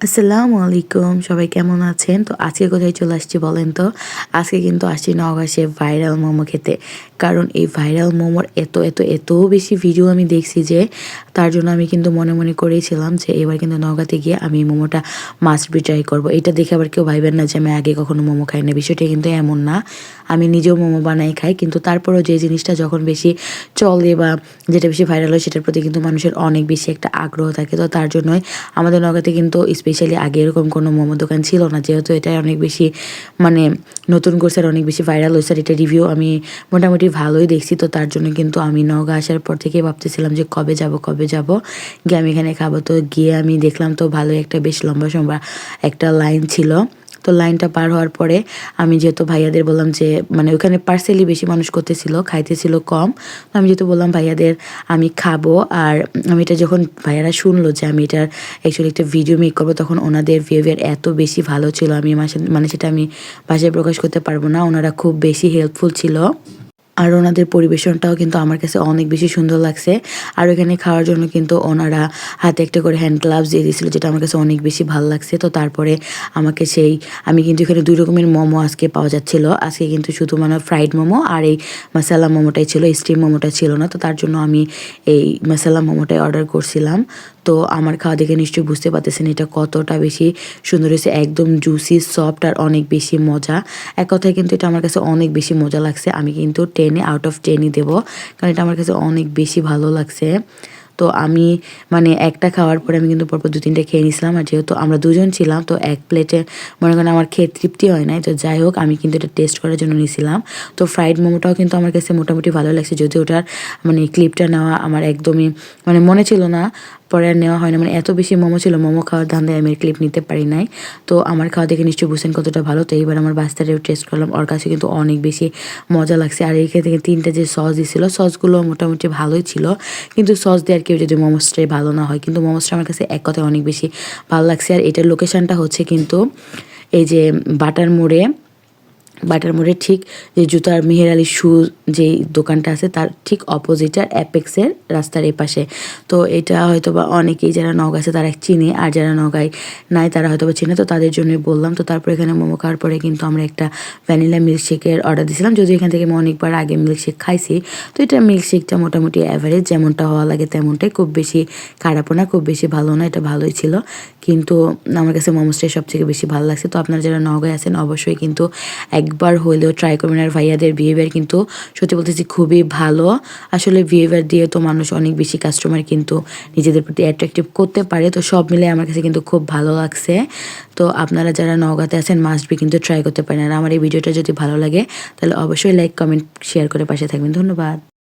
আসসালামু আলাইকুম, সবাই কেমন আছেন? তো আজকে কোথায় চলে আসছি বলেন তো? আজকে কিন্তু আসছি নগাসে ভাইরাল মোমো খেতে। কারণ এই ভাইরাল মোমোর এত এত এত বেশি ভিডিও আমি দেখছি যে, তার জন্য আমি কিন্তু মনে মনে করেছিলাম যে, এবার কিন্তু নগাতে গিয়ে আমি এই মোমোটা মাস্ট বি ট্রাই করব। এটা দেখে আবার কেউ ভাইবেন না যে, আমি আগে কখনো মোমো খাই না বিষয়টা কিন্তু এমন না। আমি নিজেও মোমো বানাই খাই, কিন্তু তারপরেও যে জিনিসটা যখন বেশি চলে বা যেটা বেশি ভাইরাল হয়, সেটার প্রতি কিন্তু মানুষের অনেক বেশি একটা আগ্রহ থাকে। তো তার জন্যই আমাদের নগাতে কিন্তু স্পেশালি আগে এরকম কোনো মোমো দোকান ছিল না, যেহেতু এটা অনেক বেশি মানে নতুন করছে আর অনেক বেশি ভাইরাল হয়েছে আর এটা রিভিউ আমি মোটামুটি ভালোই দেখছি। তো তার জন্য কিন্তু আমি নগা আসার পর থেকে ভাবতেছিলাম যে কবে যাব কবে যাব। গিয়ে আমি এখানে খাব। তো গিয়ে আমি দেখলাম তো ভালোই একটা বেশ লম্বা সম্বা একটা লাইন ছিল। তো লাইনটা পার হওয়ার পরে আমি যেহেতু ভাইয়াদের বললাম যে মানে ওখানে পার্সেলি বেশি মানুষ করতেছিল, খাইতেছিল কম, তো আমি যেহেতু বললাম ভাইয়াদের আমি খাব আর আমি এটা যখন ভাইয়ারা শুনলো যে আমি এটার অ্যাকচুয়ালি একটা ভিডিও মেক করব, তখন ওনাদের বিহেভিয়ার এত বেশি ভালো ছিল, আমি মানে সেটা আমি ভাষায় প্রকাশ করতে পারব না, ওনারা খুব বেশি হেল্পফুল ছিল। আর ওনাদের পরিবেশনটাও কিন্তু আমার কাছে অনেক বেশি সুন্দর লাগছে। আর ওখানে খাওয়ার জন্য কিন্তু ওনারা হাতে একটা করে হ্যান্ড গ্লাভস দিয়ে দিয়েছিল, যেটা আমার কাছে অনেক বেশি ভালো লাগছে। তো তারপরে আমাকে সেই, আমি কিন্তু এখানে দুই রকমের মোমো আজকে পাওয়া যাচ্ছিল। আজকে কিন্তু শুধু মানে ফ্রাইড মোমো আর এই মশালা মোমোটাই ছিল স্টিম মোমোটা ছিল না। তো তার জন্য আমি এই মশালা মোমোটাই অর্ডার করছিলাম। তো আমার খাওয়া দেখে নিশ্চয়ই বুঝতে পারতেছেন এটা কতটা বেশি সুন্দর হয়েছে, একদম জুসি সফট আর অনেক বেশি মজা। এক কথায় কিন্তু এটা আমার কাছে অনেক বেশি মজা লাগছে। আমি কিন্তু টেনে আউট অফ টেনই দেবো। কারণ এটা আমার কাছে অনেক বেশি ভালো লাগছে। তো আমি মানে একটা খাওয়ার পরে আমি কিন্তু পরপর দু তিনটে খেয়ে নিয়েছিলাম আর যেহেতু আমরা দুজন ছিলাম, তো এক প্লেটে মনে করেন আমার খেয়ে তৃপ্তি হয় নাই। তো যাই হোক, আমি কিন্তু এটা টেস্ট করার জন্য নিয়েছিলাম তো ফ্রাইড মোমোটাও কিন্তু আমার কাছে মোটামুটি ভালো লাগছে। যদি ওটার মানে ক্লিপটা নেওয়া আমার একদমই মানে মনে ছিল না। পরে আর নেওয়া হয় না মানে এত বেশি মোমো ছিল, মোমো খাওয়ার ধান্দায় আমি ক্লিপ নিতে পারি নাই। তো আমার খাওয়া দেখে নিশ্চয়ই বুঝছেন কতটা ভালো। তো এইবার আমার বাস্তারেও টেস্ট করলাম। ওর কাছে কিন্তু অনেক বেশি মজা লাগছে। আর এইখান থেকে তিনটা যে সস দিছিল সসগুলো মোটামুটি ভালোই ছিল। কিন্তু সস দেওয়ার কেউ যদি মোমোসটাই ভালো না হয়, কিন্তু মোমোসটা আমার কাছে এক কথায় অনেক বেশি ভালো লাগছে। আর এটার লোকেশানটা হচ্ছে কিন্তু এই যে বাটার মোড়ে বাটার মোড়ে ঠিক যে জুতার মেহের আলী শু যেই দোকানটা আছে তার ঠিক অপোজিটার অ্যাপেক্সের রাস্তার এপাশে। তো এটা হয়তো বা অনেকেই যারা নগা আছে তারা চিনে, আর যারা নগায় নাই তারা হয়তো বা চিনে। তো তাদের জন্যই বললাম। তো তারপর এখানে মোমো খাওয়ার পরে কিন্তু আমরা একটা ভ্যানিলা মিল্কশেকের অর্ডার দিয়েছিলাম যদি এখান থেকে আমি অনেকবার আগে মিল্কশেক খাইছি। তো এটা মিল্কশেকটা মোটামুটি অ্যাভারেজ যেমনটা হওয়া লাগে তেমনটাই। খুব বেশি খারাপও না, খুব বেশি ভালো না, এটা ভালোই ছিল। কিন্তু আমার কাছে মোমোসটাই সবথেকে বেশি ভালো লাগছে। তো আপনারা যারা নগায় আছেন, অবশ্যই কিন্তু একবার হলেও ট্রাই করবেন। আর ভাইয়াদের বিহেভিয়ার কিন্তু সত্যি বলতেছি খুবই ভালো। আসলে বিহেভিয়ার দিয়ে তো মানুষ অনেক বেশি কাস্টমার কিন্তু নিজেদের প্রতি অ্যাট্রাকটিভ করতে পারে। তো সব মিলে আমার কাছে কিন্তু খুব ভালো লাগছে। তো আপনারা যারা নগাতে আছেন মাস্ট বি কিন্তু ট্রাই করতে পারেন। আর আমার এই ভিডিওটা যদি ভালো লাগে, তাহলে অবশ্যই লাইক কমেন্ট শেয়ার করে পাশে থাকবেন। ধন্যবাদ।